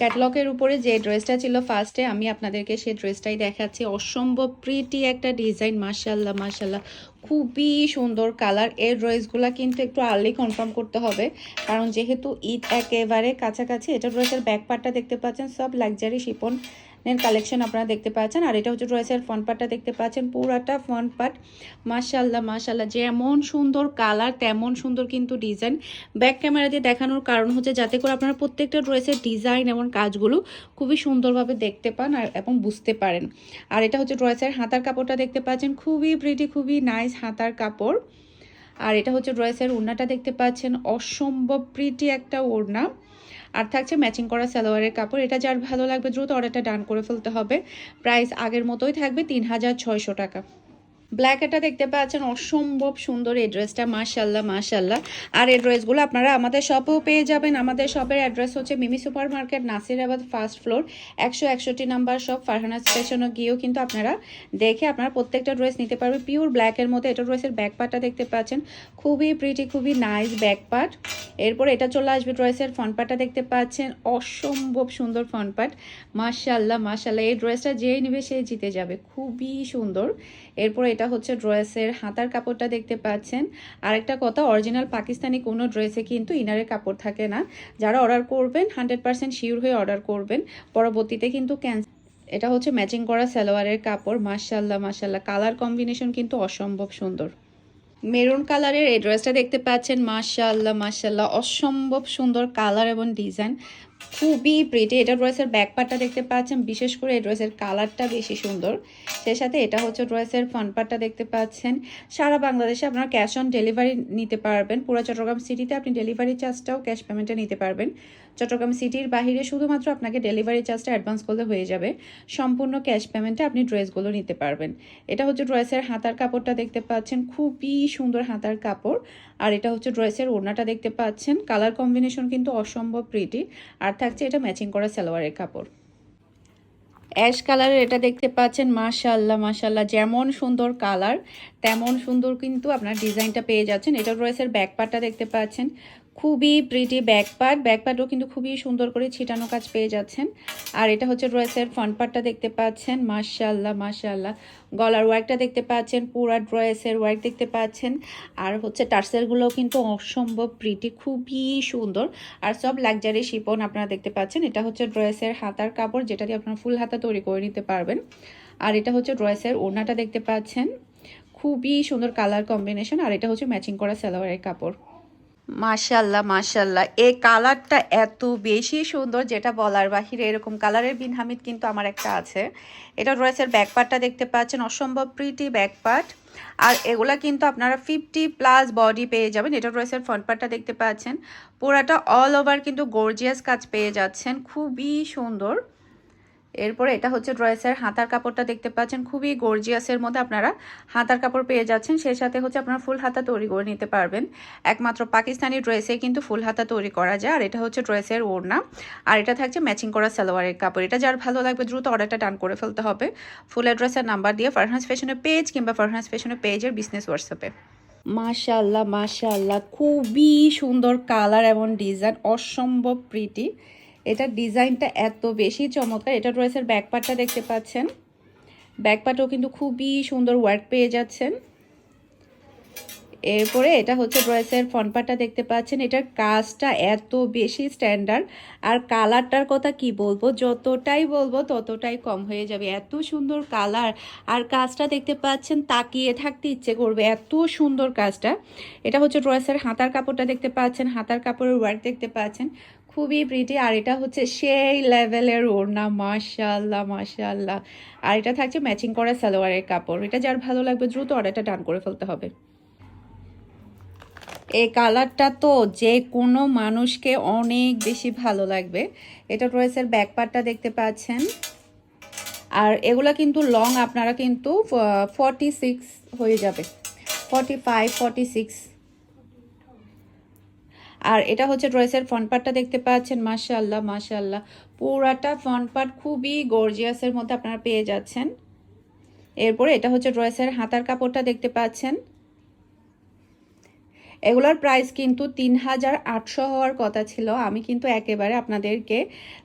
ক্যাটলগের উপরে যে ড্রেসটা ছিল ফার্স্টে আমি আপনাদেরকে সেই ড্রেসটাই দেখাচ্ছি। অসম্ভব প্রিটি একটা ডিজাইন মার্শাল্লাহ মার্শাল্লাহ খুবই সুন্দর কালারের ড্রেসগুলো কিন্তু একটু আর্লি কনফার্ম করতে হবে। কারণ যেহেতু ঈদ একেবারে কাছাকাছি, এটা ড্রেসের ব্যাক পার্টটা দেখতে পাচ্ছেন, সব লাক্সারি শিপন। এর কালেকশন আপনারা দেখতে পাচ্ছেন। আর এটা হচ্ছে ড্রেসের ফ্রন্ট পার্টটা দেখতে পাচ্ছেন। পুরাটা ফ্রন্ট পার্ট মাশাল্লাহ মাশাল্লাহ যেমন সুন্দর কালার তেমন সুন্দর কিন্তু ডিজাইন ব্যাক ক্যামেরা দিয়ে দেখানোর কারণ হচ্ছে যাতে করে আপনারা প্রত্যেকটা ড্রেসের ডিজাইন এবং কাজগুলো খুবই সুন্দরভাবে দেখতে পান আর এবং বুঝতে পারেন। আর এটা হচ্ছে ড্রেসের হাতার কাপড়টা দেখতে পাচ্ছেন। খুবই প্রিটি খুবই নাইস হাতার কাপড়। আর এটা হচ্ছে ড্রেসের ওড়নাটা দেখতে পাচ্ছেন। অসম্ভব প্রিটি একটা ওড়না। আর থাকছে ম্যাচিং করা সালোয়ারের কাপড়। এটা যার ভালো লাগবে দ্রুত অর্ডারটা ডান করে ফেলতে হবে। প্রাইস আগের মতোই থাকবে তিন হাজার ছয়শো টাকা। ব্ল্যাক এটা দেখতে পাচ্ছেন, অসম্ভব সুন্দর এই ড্রেসটা মাশাল্লাহ মাশাল্লাহ আর এই ড্রেসগুলো আপনারা আমাদের শপেও পেয়ে যাবেন। আমাদের শপের অ্যাড্রেস হচ্ছে Mimi super market Nasirabad first floor একশো একষট্টি নাম্বার শপ ফারহানা স্টেশনে গিয়েও কিন্তু আপনারা দেখে আপনারা প্রত্যেকটা ড্রেস নিতে পারবেন পিওর ব্ল্যাকের মধ্যে এটা ড্রেসের ব্যাক পার্টটা দেখতে পাচ্ছেন। খুবই প্রিটি খুবই নাইস ব্যাক পার্ট এরপর এটা চলে আসবে ড্রেসের ফ্রন্ট পার্টটা দেখতে পাচ্ছেন। অসম্ভব সুন্দর ফ্রন্ট পার্ট মাশাল্লাহ মাশাল্লাহ এই ড্রেসটা যেই নেবে সে জিতে যাবে। খুবই সুন্দর। এরপর এটা হচ্ছে ড্রেসের হাতার কাপড়টা দেখতে পাচ্ছেন। আরেকটা কথা, অরিজিনাল পাকিস্তানি কোনো ড্রেসে কিন্তু ইনারের কাপড় থাকে না। যারা অর্ডার করবেন, হান্ড্রেড পার্সেন্ট শিওর হয়ে অর্ডার করবেন। পরবর্তীতে কিন্তু ক্যান্সেল এটা হচ্ছে ম্যাচিং করা সালোয়ারের কাপড়। মাশাল্লাহ মাশাল্লাহ কালার কম্বিনেশন কিন্তু অসম্ভব সুন্দর। মেরুন কালারের এই ড্রেসটা দেখতে পাচ্ছেন। মাশাল্লাহ মাশাল্লাহ অসম্ভব সুন্দর কালার এবং ডিজাইন। খুবই প্রিটি এটা ড্রেসের ব্যাক পার্টটা দেখতে পাচ্ছেন, বিশেষ করে এই ড্রেসের কালারটা বেশি সুন্দর। সেই সাথে এটা হচ্ছে ড্রেসের ফ্রন্ট পার্টটা দেখতে পাচ্ছেন। সারা বাংলাদেশে আপনারা ক্যাশ অন ডেলিভারি নিতে পারবেন। পুরো চট্টগ্রাম সিটিতে আপনি ডেলিভারি চার্জটাও ক্যাশ পেমেন্টে নিতে পারবেন। চট্টগ্রাম সিটির বাহিরে শুধুমাত্র আপনাকে ডেলিভারি চার্জটা অ্যাডভান্স করলে হয়ে যাবে। সম্পূর্ণ ক্যাশ পেমেন্টে আপনি ড্রেসগুলো নিতে পারবেন। এটা হচ্ছে ড্রেসের হাতার কাপড়টা দেখতে পাচ্ছেন, খুবই সুন্দর হাতার কাপড়। আর এটা হচ্ছে ড্রেসের ওড়নাটা দেখতে পাচ্ছেন। কালার কম্বিনেশন কিন্তু অসম্ভব প্রিটি আর থাকছে এটা ম্যাচিং করা সালোয়ারের কাপড়। অ্যাশ কালারের এটা দেখতে পাচ্ছেন মাশাল্লাহ মাশাল্লাহ যেমন সুন্দর কালার তেমন সুন্দর কিন্তু আপনার ডিজাইনটা পেয়ে যাচ্ছেন। এটা ড্রেসের ব্যাক পার্টটা দেখতে পাচ্ছেন। খুবই প্রিটি ব্যাক পার্ট ব্যাক পার্টও কিন্তু খুবই সুন্দর করে ছিটানো কাজ পেয়ে যাচ্ছেন। আর এটা হচ্ছে ড্রেসের ফ্রন্ট পার্টটা দেখতে পাচ্ছেন। মাশাল্লাহ মাশাল্লাহ গলার ওয়ার্কটা দেখতে পাচ্ছেন। পুরা ড্রেসের ওয়ার্ক দেখতে পাচ্ছেন। আর হচ্ছে টার্সেলগুলো কিন্তু অসম্ভব প্রিটি খুবই সুন্দর। আর সব লাক্সারি শিপন আপনারা দেখতে পাচ্ছেন। এটা হচ্ছে ড্রেসের হাতার কাপড়, যেটা দিয়ে আপনারা ফুল হাতা তৈরি করে নিতে পারবেন। আর এটা হচ্ছে ড্রেসের ওড়নাটা দেখতে পাচ্ছেন। খুবই সুন্দর কালার কম্বিনেশন আর এটা হচ্ছে ম্যাচিং করা সালোয়ারের কাপড়। মাশাল্লাহ মাশাল্লাহ এই কালারটা এত বেশি সুন্দর যেটা বলার বাহিরে এরকম কালারের বিন হামিদ কিন্তু আমার একটা আছে। এটা ড্রেসের ব্যাকপার্টটা দেখতে পাচ্ছেন, অসম্ভব প্রিটি ব্যাক পার্ট আর এগুলা কিন্তু আপনারা ফিফটি প্লাস বডি পেয়ে যাবেন। এটা ড্রেসের ফ্রন্ট পার্টটা দেখতে পাচ্ছেন। পুরাটা অল ওভার কিন্তু গর্জিয়াস কাজ পেয়ে যাচ্ছেন। খুবই সুন্দর। এরপরে এটা হচ্ছে ড্রেসের হাতার কাপড়টা দেখতে পাচ্ছেন, খুবই গর্জিয়াসের মধ্যে আপনারা হাতার কাপড় পেয়ে যাচ্ছেন। সেই সাথে হচ্ছে আপনারা ফুল হাতা তৈরি করে নিতে পারবেন। একমাত্র পাকিস্তানি ড্রেসে কিন্তু ফুল হাতা তৈরি করা যায়, আর এটা হচ্ছে ড্রেসের ওড়না। আর এটা থাকছে ম্যাচিং করা সালোয়ারের কাপড়। এটা যার ভালো লাগবে দ্রুত অর্ডারটা ডান করে ফেলতে হবে। ফুল অ্যাড্রেসের নাম্বার দিয়ে ফারহান্স ফ্যাশনের পেজ কিংবা ফারহান্স ফ্যাশনের পেজের বিজনেস হোয়াটসঅ্যাপে মাশাল্লাহ মাশাল্লাহ খুবই সুন্দর কালার এবং ডিজাইন অসম্ভব প্রিটি এটার ডিজাইনটা এত বেশি চমৎকার। এটা ড্রেসের ব্যাক পার্টটা দেখতে পাচ্ছেন। ব্যাক পার্টও কিন্তু খুবই সুন্দর ওয়ার্ক পেয়ে যাচ্ছেন। এরপরে এটা হচ্ছে ড্রেসের ফ্রন্ট পার্টটা দেখতে পাচ্ছেন। এটার কাজটা এত বেশি স্ট্যান্ডার্ড। আর কালারটার কথা কি বলব? যতটাই বলব, ততটাই কম হয়ে যাবে। এত সুন্দর কালার। আর কাজটা দেখতে পাচ্ছেন, তাকিয়ে থাকতে ইচ্ছে করবে। এত সুন্দর কাজটা। এটা হচ্ছে ড্রেসের হাতার কাপড়টা দেখতে পাচ্ছেন। হাতার কাপড়ের ওয়ার্ক দেখতে পাচ্ছেন। খুবই প্রিটি আর এটা হচ্ছে সেই লেভেলের ওড়না মাশাল্লাহ মাশাল্লাহ আর এটা থাকছে ম্যাচিং করা সালোয়ারের কাপড়। এটা যার ভালো লাগবে দ্রুত অর্ডারটা ডান করে ফেলতে হবে। এই কালারটা তো যে কোনো মানুষকে অনেক বেশি ভালো লাগবে। এটা ড্রেসের ব্যাক পার্টটা দেখতে পাচ্ছেন। আর এগুলা কিন্তু লং আপনারা কিন্তু ফর্টি সিক্স হয়ে যাবে। ফর্টি ফাইভ ফর্টি সিক্স আর এটা হচ্ছে ড্রেসের ফ্রন্ট পার্টটা দেখতে পাচ্ছেন মাশাল্লাহ মাশাল্লাহ পুরাটা ফ্রন্ট পার্ট খুবই গর্জিয়াসের মধ্যে আপনারা পেয়ে যাচ্ছেন। এরপরে এটা হচ্ছে ড্রেসের হাতার কাপড়টা দেখতে পাচ্ছেন। এগুলোর প্রাইস কিন্তু তিন হাজার আটশো হওয়ার কথা ছিল। আমি কিন্তু একেবারে আপনাদেরকে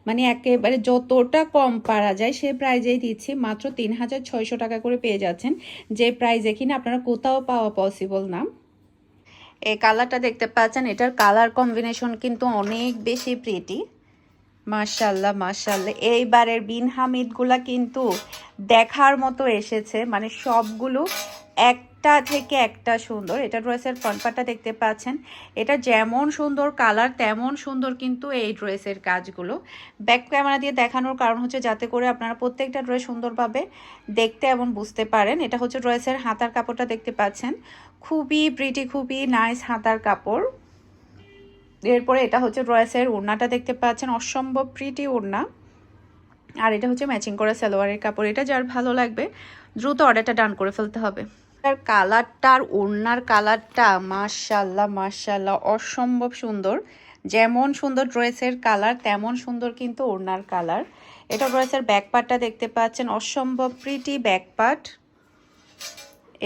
মানে একেবারে যতটা কম পারা যায় সে প্রাইজেই দিচ্ছি। মাত্র তিন হাজার ছয়শো টাকা করে পেয়ে যাচ্ছেন। যে প্রাইজে কিনা আপনারা কোথাও পাওয়া পসিবল না। এই কালারটা দেখতে পাচ্ছেন, এটার কালার কম্বিনেশন কিন্তু অনেক বেশি প্রিটি মার্শাল্লাহ মার্শাল্লাহ এইবারের বিন হামিদগুলা কিন্তু দেখার মতো এসেছে মানে সবগুলো একটা থেকে একটা সুন্দর, এটা ড্রেসের ফ্রন্টপার্টটা দেখতে পাচ্ছেন। এটা যেমন সুন্দর কালার তেমন সুন্দর কিন্তু এই ড্রেসের কাজগুলো। ব্যাক ক্যামেরা দিয়ে দেখানোর কারণ হচ্ছে যাতে করে আপনারা প্রত্যেকটা ড্রেস সুন্দরভাবে দেখতে এবং বুঝতে পারেন। এটা হচ্ছে ড্রেসের হাতার কাপড়টা দেখতে পাচ্ছেন। খুবই প্রিটি খুবই নাইস হাতার কাপড়। এরপরে এটা হচ্ছে ড্রেসের ওড়নাটা দেখতে পাচ্ছেন, অসম্ভব প্রিটি ওড়না। আর এটা হচ্ছে ম্যাচিং করা সালোয়ারের কাপড়। এটা যার ভালো লাগবে, দ্রুত অর্ডারটা ডান করে ফেলতে হবে। আর কালারটা আর ওড়নার কালারটা মাশাল্লাহ মাশাল্লাহ অসম্ভব সুন্দর। যেমন সুন্দর ড্রেসের কালার, তেমন সুন্দর কিন্তু ওড়নার কালার। এটা ড্রেসের ব্যাক পার্টটা দেখতে পাচ্ছেন, অসম্ভব প্রিটি ব্যাক পার্ট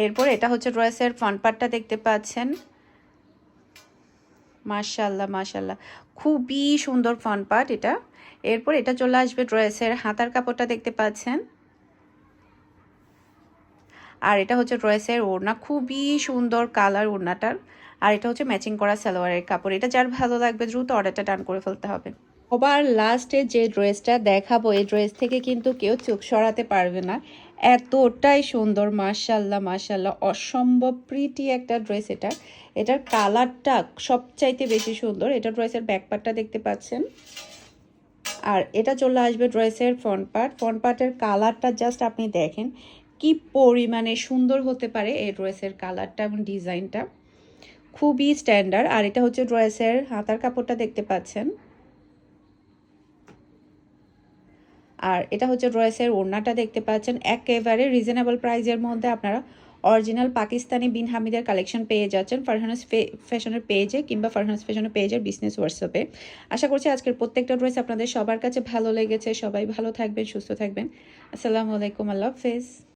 এরপর এটা হচ্ছে ড্রেসের ফ্রন্ট পার্টটা দেখতে পাচ্ছেন। মাশাল্লাহ মাশাল্লাহ খুবই সুন্দর ফ্রন্ট পার্ট এটা। এরপর এটা চলে আসবে ড্রেসের হাতার কাপড়টা দেখতে পাচ্ছেন। আর এটা হচ্ছে ড্রেসের ওড়না, খুবই সুন্দর কালার ওড়নাটার। আর এটা হচ্ছে ম্যাচিং করা সালোয়ারের কাপড়। এটা যার ভালো লাগবে দ্রুত অর্ডারটা ডান করে ফেলতে হবে। সবার লাস্টে যে ড্রেসটা দেখাবো, এই ড্রেস থেকে কিন্তু কেউ চোখ সরাতে পারবে না। এতটাই সুন্দর মাশাল্লাহ মাশাল্লাহ অসম্ভব প্রিটি একটা ড্রেস এটা। এটার কালারটা সবচাইতে বেশি সুন্দর। এটা ড্রেসের ব্যাক পার্টটা দেখতে পাচ্ছেন। আর এটা চলে আসবে ড্রেসের ফ্রন্ট পার্ট ফ্রন্ট পার্টের কালারটা জাস্ট আপনি দেখেন। কি পরিমাণে সুন্দর হতে পারে এই ড্রেসের কালারটা এবং ডিজাইনটা? খুবই স্ট্যান্ডার্ড আর এটা হচ্ছে ড্রেসের হাতার কাপড়টা দেখতে পাচ্ছেন। আর এটা হচ্ছে ড্রেসের ওড়নাটা দেখতে পাচ্ছেন। একেবারে রিজনেবল প্রাইজের মধ্যে আপনারা অরিজিনাল পাকিস্তানি বিন হামিদের কালেকশন পেয়ে যাচ্ছেন ফারহানাস ফ্যাশনের পেজে কিংবা ফারহানাস ফ্যাশনের পেজের বিজনেস হোয়াটসঅ্যাপে আশা করছি আজকের প্রত্যেকটা ড্রেস আপনাদের সবার কাছে ভালো লেগেছে। সবাই ভালো থাকবেন, সুস্থ থাকবেন। আসসালামু আলাইকুম, আল্লাহ হাফেজ।